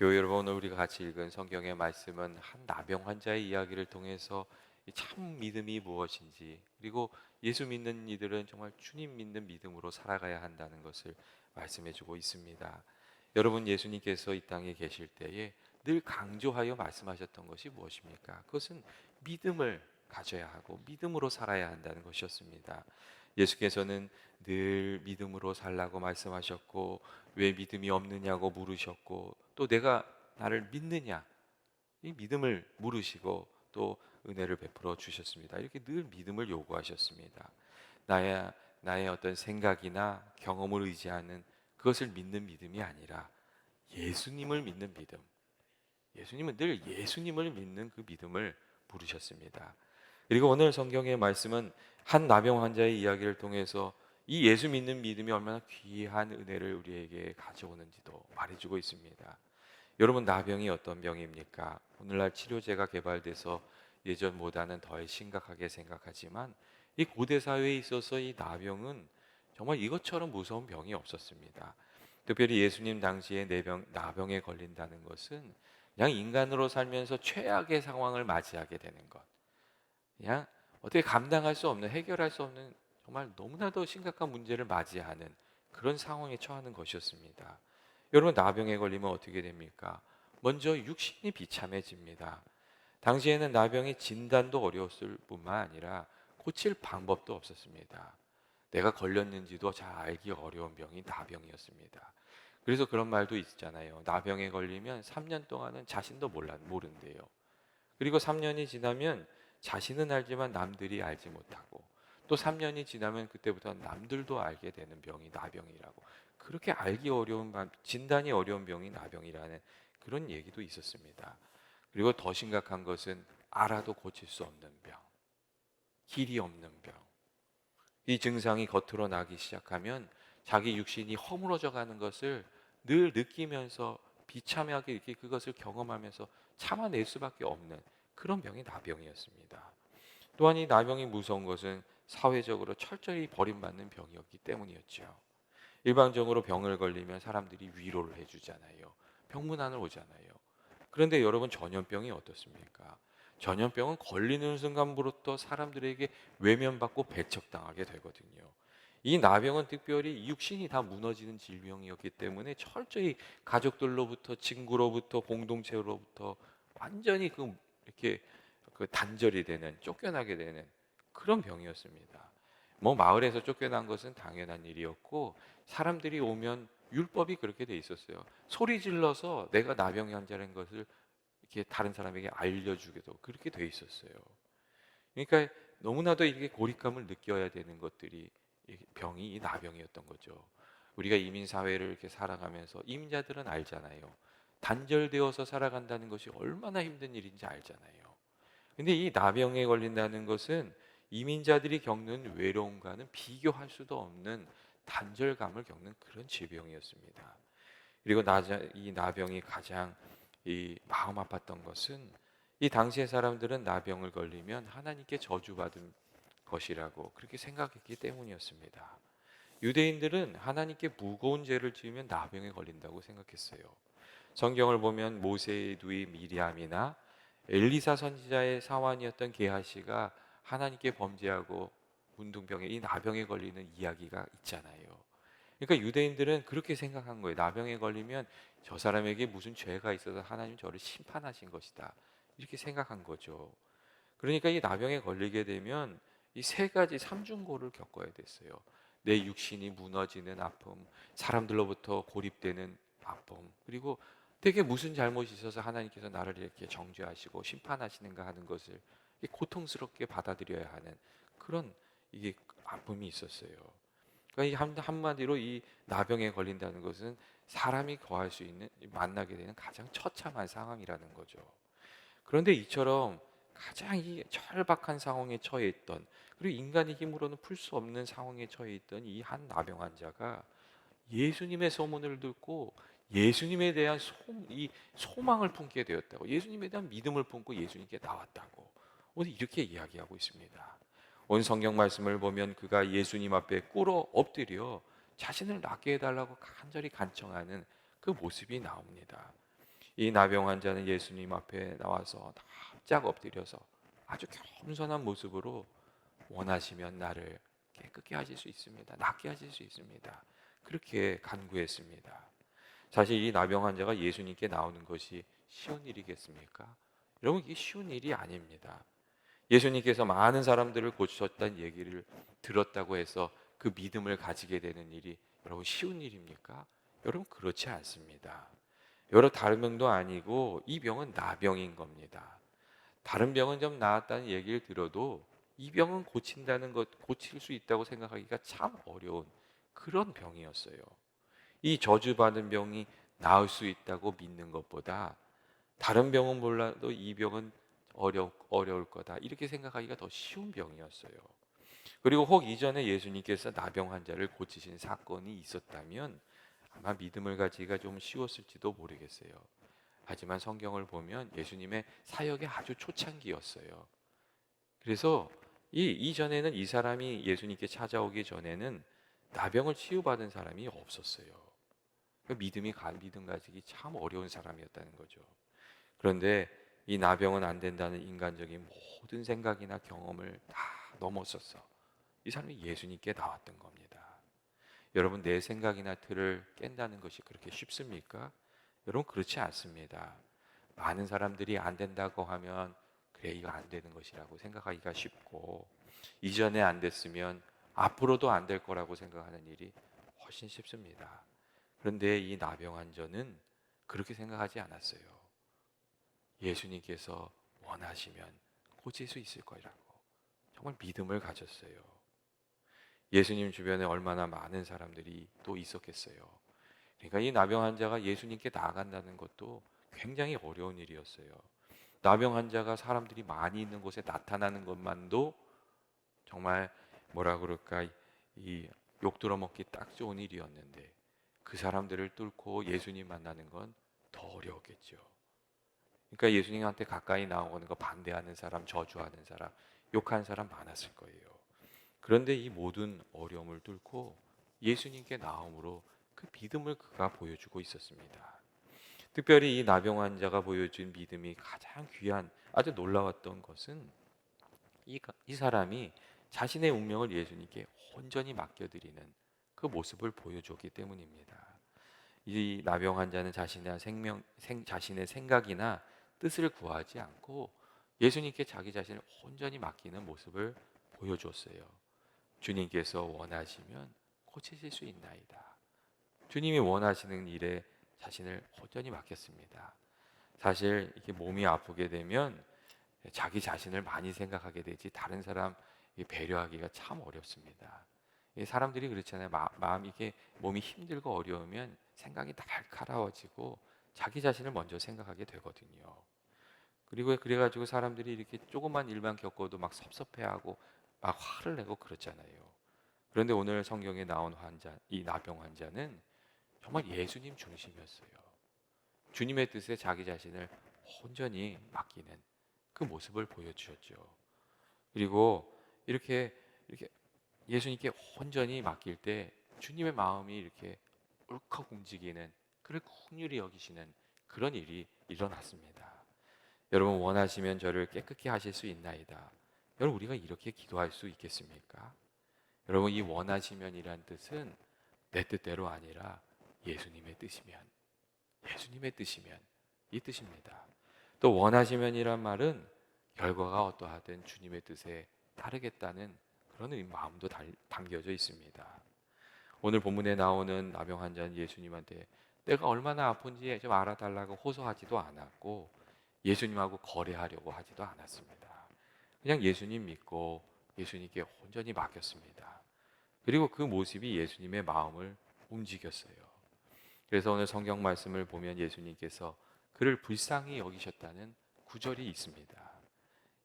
교회 여러분 우리가 같이 읽은 성경의 말씀은 한 나병 환자의 이야기를 통해서 이참 믿음이 무엇인지 그리고 예수 믿는 이들은 정말 주님 믿는 믿음으로 살아가야 한다는 것을 말씀해주고 있습니다. 여러분 예수님께서 이 땅에 계실 때에 늘 강조하여 말씀하셨던 것이 무엇입니까? 그것은 믿음을 가져야 하고 믿음으로 살아야 한다는 것이었습니다. 예수께서는 늘 믿음으로 살라고 말씀하셨고 왜 믿음이 없느냐고 물으셨고 또 내가 나를 믿느냐 이 믿음을 물으시고 또 은혜를 베풀어 주셨습니다. 이렇게 늘 믿음을 요구하셨습니다. 나의 나의 어떤 생각이나 경험을 의지하는 그것을 믿는 믿음이 아니라 예수님을 믿는 믿음. 예수님은 늘 예수님을 믿는 그 믿음을 부르셨습니다. 그리고 오늘 성경의 말씀은 한 나병 환자의 이야기를 통해서 이 예수 믿는 믿음이 얼마나 귀한 은혜를 우리에게 가져오는지도 말해주고 있습니다. 여러분 나병이 어떤 병입니까? 오늘날 치료제가 개발돼서 예전보다는 더 심각하게 생각하지만 이 고대 사회에 있어서 이 나병은 정말 이것처럼 무서운 병이 없었습니다. 특별히 예수님 당시에 내병, 나병에 걸린다는 것은 그냥 인간으로 살면서 최악의 상황을 맞이하게 되는 것. 그냥 어떻게 감당할 수 없는 해결할 수 없는 정말 너무나도 심각한 문제를 맞이하는 그런 상황에 처하는 것이었습니다. 여러분 나병에 걸리면 어떻게 됩니까? 먼저 육신이 비참해집니다. 당시에는 나병의 진단도 어려웠을 뿐만 아니라 고칠 방법도 없었습니다. 내가 걸렸는지도 잘 알기 어려운 병이 나병이었습니다. 그래서 그런 말도 있잖아요. 나병에 걸리면 3년 동안은 자신도 몰라 모른대요. 그리고 3년이 지나면 자신은 알지만 남들이 알지 못하고 또 3년이 지나면 그때부터 남들도 알게 되는 병이 나병이라고 그렇게 알기 어려운 진단이 어려운 병이 나병이라는 그런 얘기도 있었습니다. 그리고 더 심각한 것은 알아도 고칠 수 없는 병, 길이 없는 병. 이 증상이 겉으로 나기 시작하면 자기 육신이 허물어져 가는 것을 늘 느끼면서 비참하게 이렇게 그것을 경험하면서 참아낼 수밖에 없는 그런 병이 나병이었습니다. 또한 이 나병이 무서운 것은 사회적으로 철저히 버림받는 병이었기 때문이었죠. 일반적으로 병을 걸리면 사람들이 위로를 해주잖아요. 병문안을 오잖아요. 그런데 여러분 전염병이 어떻습니까? 전염병은 걸리는 순간부터 사람들에게 외면받고 배척당하게 되거든요. 이 나병은 특별히 육신이 다 무너지는 질병이었기 때문에 철저히 가족들로부터 친구로부터 공동체로부터 완전히 그 이렇게 그 단절이 되는 쫓겨나게 되는 그런 병이었습니다. 뭐 마을에서 쫓겨난 것은 당연한 일이었고 사람들이 오면 율법이 그렇게 돼 있었어요. 소리 질러서 내가 나병 환자라는 것을 이렇게 다른 사람에게 알려주게도 그렇게 돼 있었어요. 그러니까 너무나도 이게 고립감을 느껴야 되는 것들이 이 병이 이 나병이었던 거죠. 우리가 이민 사회를 이렇게 살아가면서 이민자들은 알잖아요. 단절되어서 살아간다는 것이 얼마나 힘든 일인지 알잖아요. 근데 이 나병에 걸린다는 것은 이민자들이 겪는 외로움과는 비교할 수도 없는 단절감을 겪는 그런 질병이었습니다. 그리고 이 나병이 가장 이 마음 아팠던 것은 이 당시의 사람들은 나병을 걸리면 하나님께 저주받은 것이라고 그렇게 생각했기 때문이었습니다. 유대인들은 하나님께 무거운 죄를 지으면 나병에 걸린다고 생각했어요. 성경을 보면 모세의 누이 미리암이나 엘리사 선지자의 사환이었던 게하시가 하나님께 범죄하고 문둥병에 이 나병에 걸리는 이야기가 있잖아요. 그러니까 유대인들은 그렇게 생각한 거예요. 나병에 걸리면 저 사람에게 무슨 죄가 있어서 하나님 저를 심판하신 것이다. 이렇게 생각한 거죠. 그러니까 이 나병에 걸리게 되면 이 세 가지 삼중고를 겪어야 됐어요. 내 육신이 무너지는 아픔, 사람들로부터 고립되는 아픔, 그리고 되게 무슨 잘못이 있어서 하나님께서 나를 이렇게 정죄하시고 심판하시는가 하는 것을 고통스럽게 받아들여야 하는 그런 이게 아픔이 있었어요. 그러니까 한마디로 이 나병에 걸린다는 것은 사람이 거할 수 있는 만나게 되는 가장 처참한 상황이라는 거죠. 그런데 이처럼 가장 이 절박한 상황에 처해 있던 그리고 인간의 힘으로는 풀 수 없는 상황에 처해 있던 이 한 나병 환자가 예수님의 소문을 듣고 예수님에 대한 소, 이 소망을 품게 되었다고 예수님에 대한 믿음을 품고 예수님께 나왔다고 오늘 이렇게 이야기하고 있습니다. 온 성경 말씀을 보면 그가 예수님 앞에 꿇어 엎드려 자신을 낫게 해달라고 간절히 간청하는 그 모습이 나옵니다. 이 나병 환자는 예수님 앞에 나와서 납작 엎드려서 아주 겸손한 모습으로 원하시면 나를 깨끗게 하실 수 있습니다. 낫게 하실 수 있습니다. 그렇게 간구했습니다. 사실 이 나병 환자가 예수님께 나오는 것이 쉬운 일이겠습니까? 여러분 이게 쉬운 일이 아닙니다. 예수님께서 많은 사람들을 고치셨다는 얘기를 들었다고 해서 그 믿음을 가지게 되는 일이 여러분 쉬운 일입니까? 여러분 그렇지 않습니다. 여러 다른 병도 아니고 이 병은 나병인 겁니다. 다른 병은 좀 나았다는 얘기를 들어도 이 병은 고친다는 것, 고칠 수 있다고 생각하기가 참 어려운 그런 병이었어요. 이 저주받은 병이 나을 수 있다고 믿는 것보다 다른 병은 몰라도 이 병은 어려, 어려울 거다. 이렇게 생각하기가 더 쉬운 병이었어요. 그리고 혹 이전에 예수님께서 나병 환자를 고치신 사건이 있었다면 아마 믿음을 가지기가 좀 쉬웠을지도 모르겠어요. 하지만 성경을 보면 예수님의 사역의 아주 초창기였어요. 그래서 이 이전에는 이 사람이 예수님께 찾아오기 전에는 나병을 치유받은 사람이 없었어요. 그 믿음이 가, 믿음 가지기 참 어려운 사람이었다는 거죠. 그런데 이 나병은 안 된다는 인간적인 모든 생각이나 경험을 다 넘었었어. 이 사람이 예수님께 나왔던 겁니다. 여러분 내 생각이나 틀을 깬다는 것이 그렇게 쉽습니까? 여러분 그렇지 않습니다. 많은 사람들이 안 된다고 하면 그래 이거 안 되는 것이라고 생각하기가 쉽고 이전에 안 됐으면 앞으로도 안 될 거라고 생각하는 일이 훨씬 쉽습니다. 그런데 이 나병 환자는 그렇게 생각하지 않았어요. 예수님께서 원하시면 고칠 수 있을 거라고 정말 믿음을 가졌어요. 예수님 주변에 얼마나 많은 사람들이 또 있었겠어요. 그러니까 이 나병 환자가 예수님께 나아간다는 것도 굉장히 어려운 일이었어요. 나병 환자가 사람들이 많이 있는 곳에 나타나는 것만도 정말 뭐라 그럴까 이 욕 들어 먹기 딱 좋은 일이었는데 그 사람들을 뚫고 예수님 만나는 건 더 어려웠겠죠. 그러니까 예수님한테 가까이 나오는 거 반대하는 사람, 저주하는 사람, 욕하는 사람 많았을 거예요. 그런데 이 모든 어려움을 뚫고 예수님께 나옴으로 그 믿음을 그가 보여주고 있었습니다. 특별히 이 나병 환자가 보여준 믿음이 가장 귀한 아주 놀라웠던 것은 이, 이 사람이 자신의 운명을 예수님께 온전히 맡겨드리는 그 모습을 보여줬기 때문입니다. 이 나병 환자는 자신의 생명, 생, 자신의 생각이나 뜻을 구하지 않고 예수님께 자기 자신을 온전히 맡기는 모습을 보여줬어요. 주님께서 원하시면 고치실 수 있나이다. 주님이 원하시는 일에 자신을 온전히 맡겼습니다. 사실 이렇게 몸이 아프게 되면 자기 자신을 많이 생각하게 되지 다른 사람 배려하기가 참 어렵습니다. 사람들이 그렇잖아요. 마음 이게 몸이 힘들고 어려우면 생각이 날카로워지고 자기 자신을 먼저 생각하게 되거든요. 그리고 그래가지고 사람들이 이렇게 조그만 일만 겪어도 막 섭섭해하고 막 화를 내고 그렇잖아요. 그런데 오늘 성경에 나온 환자, 이 나병 환자는 정말 예수님 중심이었어요. 주님의 뜻에 자기 자신을 온전히 맡기는 그 모습을 보여주셨죠. 그리고 이렇게 이렇게 예수님께 온전히 맡길 때 주님의 마음이 이렇게 울컥 움직이는 그를 긍휼히 여기시는 그런 일이 일어났습니다. 여러분 원하시면 저를 깨끗게 하실 수 있나이다. 여러분 우리가 이렇게 기도할 수 있겠습니까? 여러분 이 원하시면이란 뜻은 내 뜻대로 아니라 예수님의 뜻이면 예수님의 뜻이면 이 뜻입니다. 또 원하시면이란 말은 결과가 어떠하든 주님의 뜻에 따르겠다는 그런 마음도 담겨져 있습니다. 오늘 본문에 나오는 나병 환자는 예수님한테 내가 얼마나 아픈지 좀 알아달라고 호소하지도 않았고 예수님하고 거래하려고 하지도 않았습니다. 그냥 예수님 믿고 예수님께 온전히 맡겼습니다. 그리고 그 모습이 예수님의 마음을 움직였어요. 그래서 오늘 성경 말씀을 보면 예수님께서 그를 불쌍히 여기셨다는 구절이 있습니다.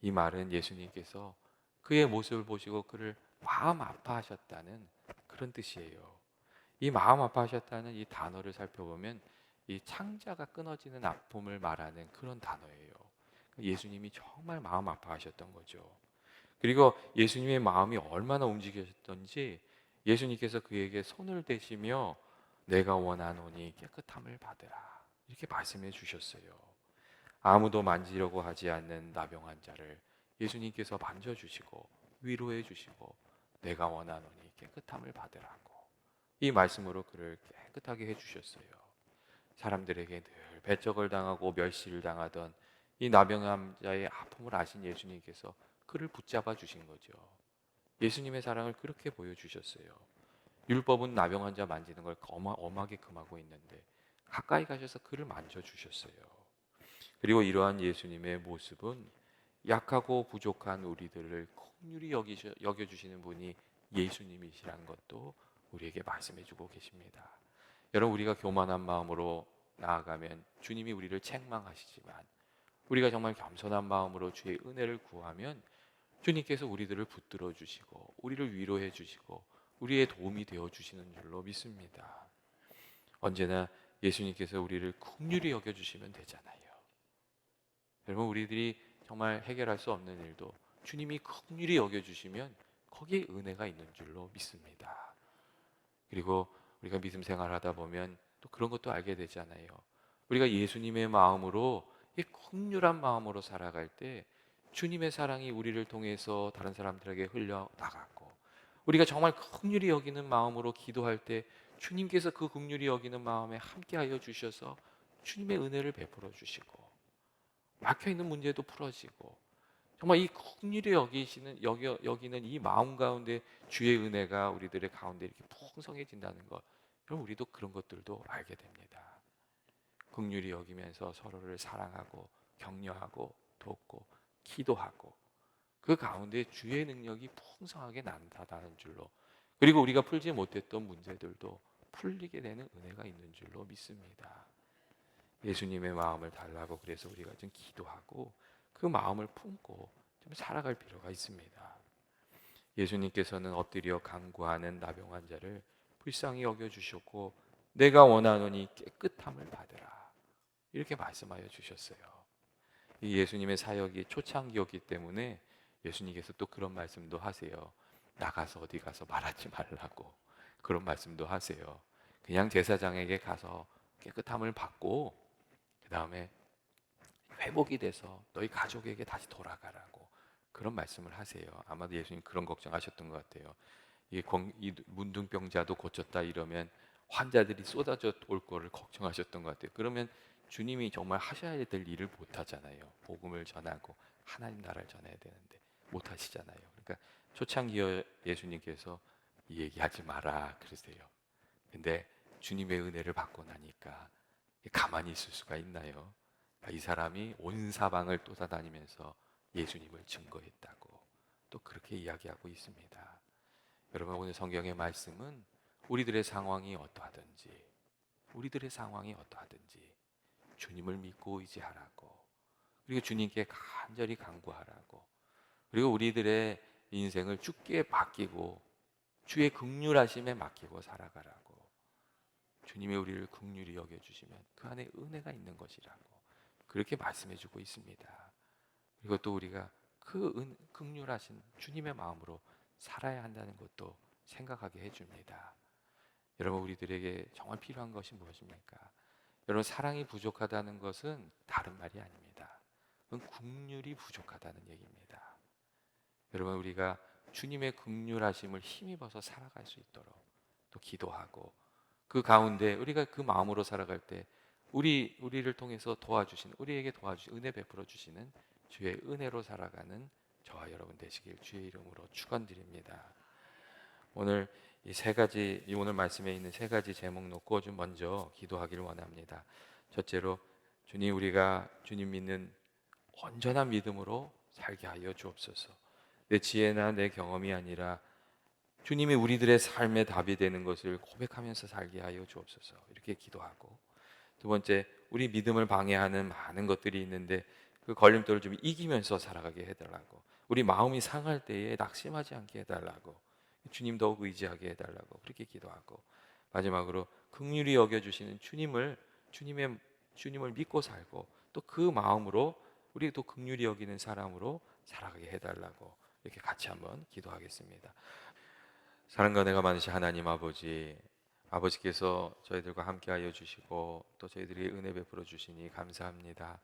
이 말은 예수님께서 그의 모습을 보시고 그를 마음 아파하셨다는 그런 뜻이에요. 이 마음 아파하셨다는 이 단어를 살펴보면 이 창자가 끊어지는 아픔을 말하는 그런 단어예요. 예수님이 정말 마음 아파하셨던 거죠. 그리고 예수님의 마음이 얼마나 움직이셨던지 예수님께서 그에게 손을 대시며 내가 원하노니 깨끗함을 받으라. 이렇게 말씀해 주셨어요. 아무도 만지려고 하지 않는 나병 환자를 예수님께서 만져 주시고 위로해 주시고 내가 원하노니 깨끗함을 받으라고 이 말씀으로 그를 깨끗하게 해 주셨어요. 사람들에게 늘 배적을 당하고 멸시를 당하던 이 나병 환자의 아픔을 아신 예수님께서 그를 붙잡아 주신 거죠. 예수님의 사랑을 그렇게 보여주셨어요. 율법은 나병 환자 만지는 걸 엄하게 금하고 있는데 가까이 가셔서 그를 만져주셨어요. 그리고 이러한 예수님의 모습은 약하고 부족한 우리들을 긍휼히 여기셔, 여겨 주시는 분이 예수님이시라는 것도 우리에게 말씀해 주고 계십니다. 여러분 우리가 교만한 마음으로 나아가면 주님이 우리를 책망하시지만 우리가 정말 겸손한 마음으로 주의 은혜를 구하면 주님께서 우리들을 붙들어 주시고 우리를 위로해 주시고 우리의 도움이 되어 주시는 줄로 믿습니다. 언제나 예수님께서 우리를 긍휼히 여겨 주시면 되잖아요. 여러분 우리들이 정말 해결할 수 없는 일도 주님이 긍휼히 여겨 주시면 거기에 은혜가 있는 줄로 믿습니다. 그리고 우리가 믿음 생활하다 보면 또 그런 것도 알게 되잖아요. 우리가 예수님의 마음으로 이 긍휼한 마음으로 살아갈 때 주님의 사랑이 우리를 통해서 다른 사람들에게 흘러 나가고 우리가 정말 긍휼히 여기는 마음으로 기도할 때 주님께서 그 긍휼히 여기는 마음에 함께하여 주셔서 주님의 은혜를 베풀어 주시고 막혀 있는 문제도 풀어지고 정말 이 긍휼히 여기시는 여기 여기는 이 마음 가운데 주의 은혜가 우리들의 가운데 이렇게 풍성해진다는 것. 그럼 우리도 그런 것들도 알게 됩니다. 긍휼히 여기면서 서로를 사랑하고 격려하고 돕고 기도하고 그 가운데 주의 능력이 풍성하게 난다는 줄로 그리고 우리가 풀지 못했던 문제들도 풀리게 되는 은혜가 있는 줄로 믿습니다. 예수님의 마음을 달라고 그래서 우리가 좀 기도하고 그 마음을 품고 좀 살아갈 필요가 있습니다. 예수님께서는 엎드려 간구하는 나병 환자를 불쌍히 여겨 주셨고 내가 원하노니 깨끗함을 받으라 이렇게 말씀하여 주셨어요. 이 예수님의 사역이 초창기였기 때문에 예수님께서 또 그런 말씀도 하세요. 나가서 어디 가서 말하지 말라고 그런 말씀도 하세요. 그냥 제사장에게 가서 깨끗함을 받고 그 다음에 회복이 돼서 너희 가족에게 다시 돌아가라고 그런 말씀을 하세요. 아마도 예수님 그런 걱정하셨던 것 같아요. 이, 문둥병자도 고쳤다 이러면 환자들이 쏟아져 올 거를 걱정하셨던 것 같아요. 그러면 주님이 정말 하셔야 될 일을 못 하잖아요. 복음을 전하고 하나님 나라를 전해야 되는데 못 하시잖아요. 그러니까 초창기 예수님께서 이 얘기하지 마라 그러세요. 근데 주님의 은혜를 받고 나니까 가만히 있을 수가 있나요? 이 사람이 온 사방을 떠다니면서 예수님을 증거했다고 또 그렇게 이야기하고 있습니다. 여러분 오늘 성경의 말씀은 우리들의 상황이 어떠하든지 우리들의 상황이 어떠하든지 주님을 믿고 의지하라고 그리고 주님께 간절히 간구하라고 그리고 우리들의 인생을 주께 맡기고 주의 극률하심에 맡기고 살아가라고 주님이 우리를 극률히 여겨 주시면 그 안에 은혜가 있는 것이라고 그렇게 말씀해 주고 있습니다. 그리고 또 우리가 그 은, 극률하신 주님의 마음으로 살아야 한다는 것도 생각하게 해 줍니다. 여러분 우리들에게 정말 필요한 것이 무엇입니까? 여러분 사랑이 부족하다는 것은 다른 말이 아닙니다. 그건 국률이 부족하다는 얘기입니다. 여러분 우리가 주님의 국률하심을 힘입어서 살아갈 수 있도록 또 기도하고 그 가운데 우리가 그 마음으로 살아갈 때 우리 우리를 통해서 도와주시는 우리에게 도와주 은혜 베풀어 주시는 주의 은혜로 살아가는 저와 여러분 되시길 주의 이름으로 축원드립니다. 오늘 이 세 가지 이 오늘 말씀에 있는 세 가지 제목 놓고 좀 먼저 기도하기를 원합니다. 첫째로 주님 우리가 주님 믿는 온전한 믿음으로 살게 하여 주옵소서. 내 지혜나 내 경험이 아니라 주님이 우리들의 삶의 답이 되는 것을 고백하면서 살게 하여 주옵소서. 이렇게 기도하고 두 번째 우리 믿음을 방해하는 많은 것들이 있는데 그 걸림돌을 좀 이기면서 살아가게 해달라고 우리 마음이 상할 때에 낙심하지 않게 해달라고 주님 더욱 의지하게 해달라고 그렇게 기도하고 마지막으로 극률이 여겨주시는 주님을 주님의 주님을 믿고 살고 또 그 마음으로 우리 또 극률이 여기는 사람으로 살아가게 해달라고 이렇게 같이 한번 기도하겠습니다. 사랑과 내가 많으신 하나님 아버지 아버지께서 저희들과 함께하여 주시고 또 저희들이 은혜 베풀어 주시니 감사합니다.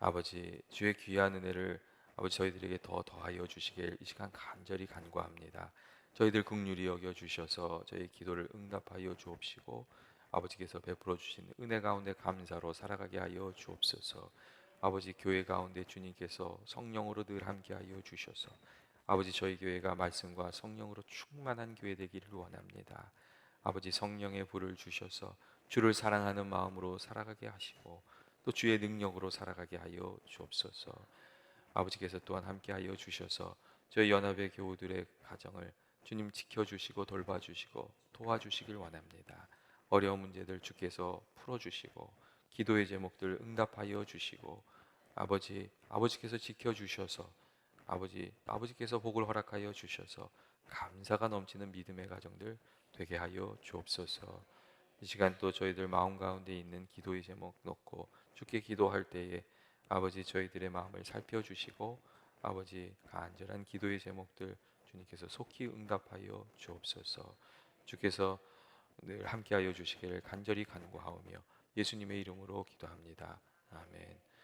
아버지 주의 귀한 은혜를 아버지 저희들에게 더 더하여 주시길 이 시간 간절히 간구합니다. 저희들 긍휼히 여겨 주셔서 저희 기도를 응답하여 주옵시고 아버지께서 베풀어 주신 은혜 가운데 감사로 살아가게 하여 주옵소서. 아버지 교회 가운데 주님께서 성령으로 늘 함께하여 주셔서 아버지 저희 교회가 말씀과 성령으로 충만한 교회 되기를 원합니다. 아버지 성령의 불을 주셔서 주를 사랑하는 마음으로 살아가게 하시고 또 주의 능력으로 살아가게 하여 주옵소서. 아버지께서 또한 함께 하여 주셔서 저희 연합의 교우들의 가정을 주님 지켜주시고 돌봐주시고 도와주시길 원합니다. 어려운 문제들 주께서 풀어주시고 기도의 제목들 응답하여 주시고 아버지 아버지께서 지켜주셔서 아버지 아버지께서 복을 허락하여 주셔서 감사가 넘치는 믿음의 가정들 되게 하여 주옵소서. 이 시간 또 저희들 마음 가운데 있는 기도의 제목 놓고 주께 기도할 때에 아버지 저희들의 마음을 살펴주시고 아버지 간절한 기도의 제목들 주님께서 속히 응답하여 주옵소서. 주께서 늘 함께하여 주시기를 간절히 간구하오며 예수님의 이름으로 기도합니다. 아멘.